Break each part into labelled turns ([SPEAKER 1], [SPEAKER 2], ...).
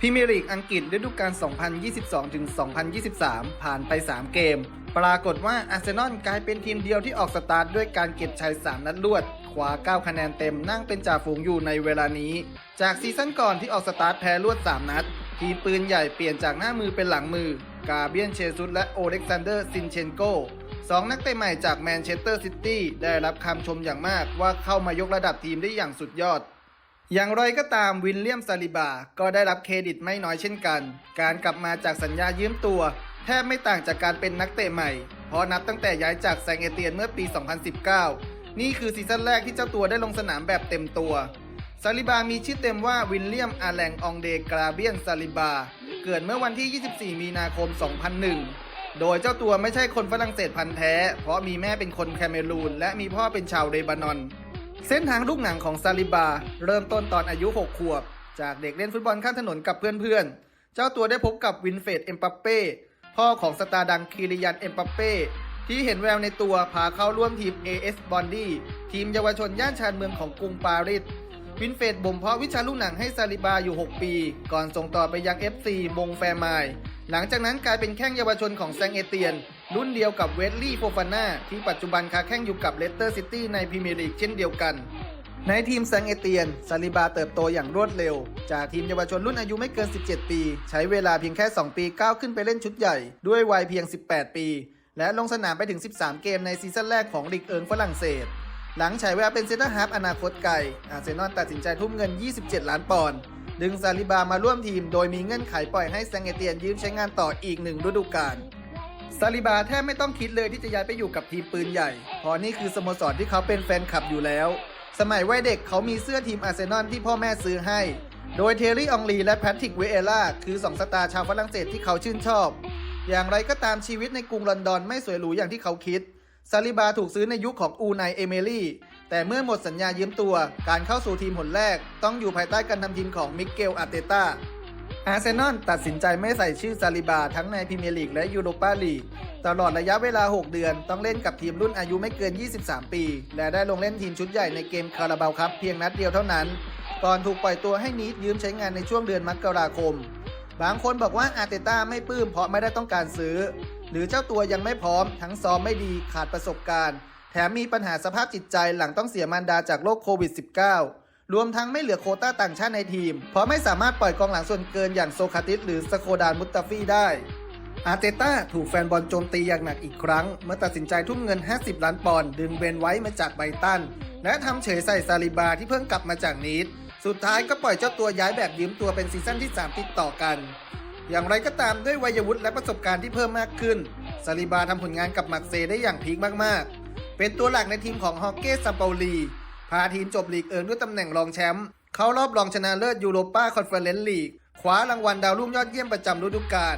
[SPEAKER 1] พรีเมียร์ลีกอังกฤษฤดูกาล 2022-2023 ผ่านไป 3 เกม ปรากฏว่าอาร์เซนอลกลายเป็นทีมเดียวที่ออกสตาร์ทด้วยการเก็บชัย 3 นัดรวด คว้า 9 คะแนนเต็มนั่งเป็นจ่าฝูงอยู่ในเวลานี้ จากซีซั่นก่อนที่ออกสตาร์ทแพ้รวด 3 นัด ทีมปืนใหญ่เปลี่ยนจากหน้ามือเป็นหลังมือ กาเบียนเชซุสและโอเล็กซานเดอร์ซินเชนโกสองนักเตะใหม่จากแมนเชสเตอร์ซิตี้ได้รับคำชมอย่างมากว่าเข้ามายกระดับทีมได้อย่างสุดยอด อย่างไรก็ตามวินเลียมซาลิบา ก็ได้รับเครดิตไม่น้อยเช่นกัน การกลับมาจากสัญญายืมตัว แทบไม่ต่างจากการเป็นนักเตะใหม่ เพราะนับตั้งแต่ย้ายจากแซงเอเตียนเมื่อปี 2019 นี่คือซีซั่นแรกที่เจ้าตัวได้ลงสนามแบบเต็มตัวซาลิบามีชื่อเต็มว่าวินเลียมอาแลงองเดกราเบียนซาลิบา เกิดเมื่อวันที่ 24 มีนาคม 2001 โดยเจ้าตัวไม่ใช่คนฝรั่งเศสพันธุ์แท้ เพราะมีแม่เป็นคนแคเมรูนและมีพ่อเป็นชาวเลบานอน เส้นทางลูกหนังของซาลิบา เริ่มต้นตอนอายุ 6 ขวบ จากเด็กเล่นฟุตบอลข้างถนนกับเพื่อนๆ เจ้าตัวได้พบกับวินเฟดเอ็มปัปเป้พ่อของสตาร์ดังคิริยันเอ็มปัปเป้ที่เห็นแววในตัวพาเข้าร่วมทีม AS b o n d y ทีมเยาวชนย่านชานเมืองของกรุงปารีสวินเฟดบ่มเพาะวิชาลูกหนังให้ซาลิบาอยู่ 6 ปี ก่อนส่งต่อไปยัง FC มงแฟร์ไมล์ หลังจากนั้นกลายเป็นแข้งเยาวชนของแซงเอเตียน รุ่นเดียวกับเวสลี่โฟฟาน่าที่ปัจจุบันค้าแข้งอยู่กับเลสเตอร์ซิตี้ในพรีเมียร์ลีกเช่นเดียวกัน ในทีมแซงเอเตียนซาลิบาเติบโตอย่างรวดเร็ว จากทีมเยาวชนรุ่นอายุไม่เกิน 17 ปี ใช้เวลาเพียงแค่ 2 ปีก้าวขึ้นไปเล่นชุดใหญ่ ด้วยวัยเพียง 18 ปี และลงสนามไปถึง 13 เกมในซีซั่นแรกของลีกเอิงฝรั่งเศสหลังฉายแววเป็นเซนเตอร์ฮาร์ฟอนาคตไกลอาร์เซนอลตัดสินใจทุ่มเงิน 27 ล้านปอนด์ ดึงซาลิบามาร่วมทีม โดยมีเงื่อนไขปล่อยให้แซงเอเตียนยืมใช้งานต่ออีกหนึ่งฤดูกาลซาลิบาแทบไม่ต้องคิดเลยที่จะย้ายไปอยู่กับทีมปืนใหญ่เพราะนี่คือสโมสรที่เขาเป็นแฟนคลับอยู่แล้ว สมัยวัยเด็กเขามีเสื้อทีมอาร์เซนอลที่พ่อแม่ซื้อให้ โดยเทอรี่อองลีและแพทริกเวเอล่าคือสองสตาร์ชาวฝรั่งเศสที่เขาชื่นชอบ อย่างไรก็ตามชีวิตในกรุงลอนดอนไม่สวยหรูอย่างที่เขาคิด ซาลิบาถูกซื้อในยุคของอูไนเอเมลี่ แต่เมื่อหมดสัญญายืมตัว การเข้าสู่ทีมหนแรก ต้องอยู่ภายใต้การทำทีมของมิเกลอาร์เตตาอาร์เซนอลตัดสินใจไม่ใส่ชื่อซาลิบาทั้งในพรีเมียร์ลีกและยูโรปาลีก ตลอดระยะเวลา 6 เดือน ต้องเล่นกับทีมรุ่นอายุไม่เกิน 23 ปี และได้ลงเล่นทีมชุดใหญ่ในเกมคาราบาวครับเพียงนัดเดียวเท่านั้น ก่อนถูกปล่อยตัวให้นีดยืมใช้งานในช่วงเดือนมกราคม บางคนบอกว่าอาร์เตต้าไม่ปลื้มเพราะไม่ได้ต้องการซื้อ หรือเจ้าตัวยังไม่พร้อม ทั้งซ้อมไม่ดีขาดประสบการณ์ แถมมีปัญหาสภาพจิตใจหลังต้องเสียมารดาจากโรคโควิด -19 รวมทั้งไม่เหลือโคต้าต่างชาติในทีม เพราะไม่สามารถปล่อยกองหลังส่วนเกินอย่างโซคาติสหรือสโคดานมุตตาฟีได้อาร์เตต้าถูกแฟนบอลโจมตีอย่างหนักอีกครั้ง เมื่อตัดสินใจทุ่มเงิน 50 ล้านปอนด์ดึงเบนไว้มาจากไบตัน และทำเฉยใส่ซาลิบาที่เพิ่งกลับมาจากนีด สุดท้ายก็ปล่อยเจ้าตัวย้ายแบบยืมตัวเป็นซีซั่นที่ 3 ติดต่อกัน อย่างไรก็ตามด้วยวัยวุฒิและประสบการณ์ที่เพิ่มมากขึ้นซาลิบาทำผลงานกับมักเซได้อย่างพีคมากๆ เป็นตัวหลักในทีมของฮอกเก้ซัมเปาลี พาทีมจบลีกเอิงด้วยตำแหน่งรองแชมป์เข้ารอบรองชนะเลิศยูโรปาคอนเฟอเรนซ์ลีกคว้ารางวัลดาวรุ่งยอดเยี่ยมประจำฤดูกาล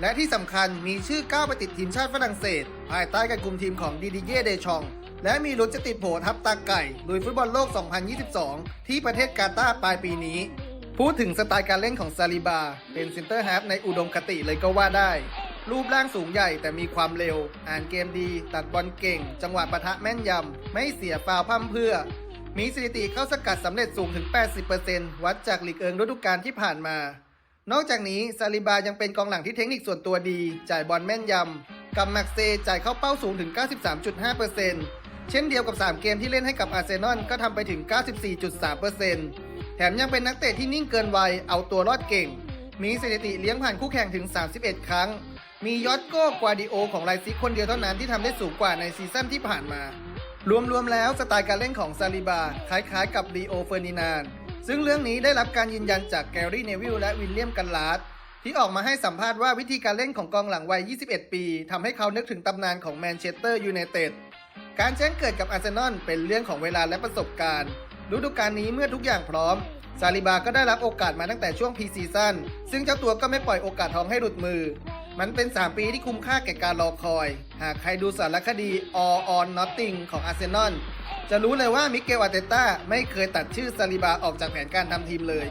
[SPEAKER 1] และที่สำคัญมีชื่อก้าวไปติดทีมชาติฝรั่งเศส ภายใต้การคุมทีมของดิดิเย่เดชอง และมีลุ้นจะติดโผทับตาไก่ลุยฟุตบอลโลก 2022 ที่ประเทศกาตาร์ปลายปีนี้ พูดถึงสไตล์การเล่นของซาลิบา เป็นเซนเตอร์ฮาฟในอุดมคติเลยก็ว่าได้ รูปร่างสูงใหญ่แต่มีความเร็ว อ่านเกมดี ตัดบอลเก่ง จังหวะปะทะแม่นยำ ไม่เสียฟาวล์พร่ำเพื่อ มีสถิติเข้าสกัดสำเร็จสูงถึง 80%วัดจากลีกเอิงฤดูกาลที่ผ่านมา นอกจากนี้ซาลิบายังเป็นกองหลังที่เทคนิคส่วนตัวดี จ่ายบอลแม่นยำกับแม็กเซจ่ายเข้าเป้าสูงถึง 93.5% เช่นเดียวกับ 3 เกมที่เล่นให้กับอาร์เซนอลก็ทำไปถึง 94.3%แถมยังเป็นนักเตะที่นิ่งเกินวัยเอาตัวรอดเก่ง มีสถิติเลี้ยงผ่านคู่แข่งถึง 31 ครั้ง มียอดโก้กวาดิโอของไลซิกคนเดียวเท่านั้นที่ทำได้สูงกว่าในซีซั่นที่ผ่านมา รวมๆแล้วสไตล์การเล่นของซาลิบาคล้ายๆ กับลีโอเฟอร์นินานซึ่งเรื่องนี้ได้รับการยืนยันจากแกรี่เนวิลและวิลเลียมกันลาร์ดที่ออกมาให้สัมภาษณ์ว่าวิธีการเล่นของกองหลังวัย 21 ปีทำให้เขานึกถึงตำนานของแมนเชสเตอร์ยูไนเต็ด การแจ้งเกิดกับอาร์เซนอลเป็นเรื่องของเวลาและประสบการณ์ ฤดูกาลนี้เมื่อทุกอย่างพร้อม ซาลิบาก็ได้รับโอกาสมาตั้งแต่ช่วงพรีซีซั่น ซึ่งเจ้าตัวก็ไม่ปล่อยโอกาสทองให้หลุดมือ มันเป็น 3 ปีที่คุ้มค่าแก่การรอคอย หากใครดูสารคดี All on Nothing ของอาร์เซนอลจะรู้เลยว่ามิเกลอาเตต้าไม่เคยตัดชื่อซาลิบาออกจากแผนการทำทีมเลย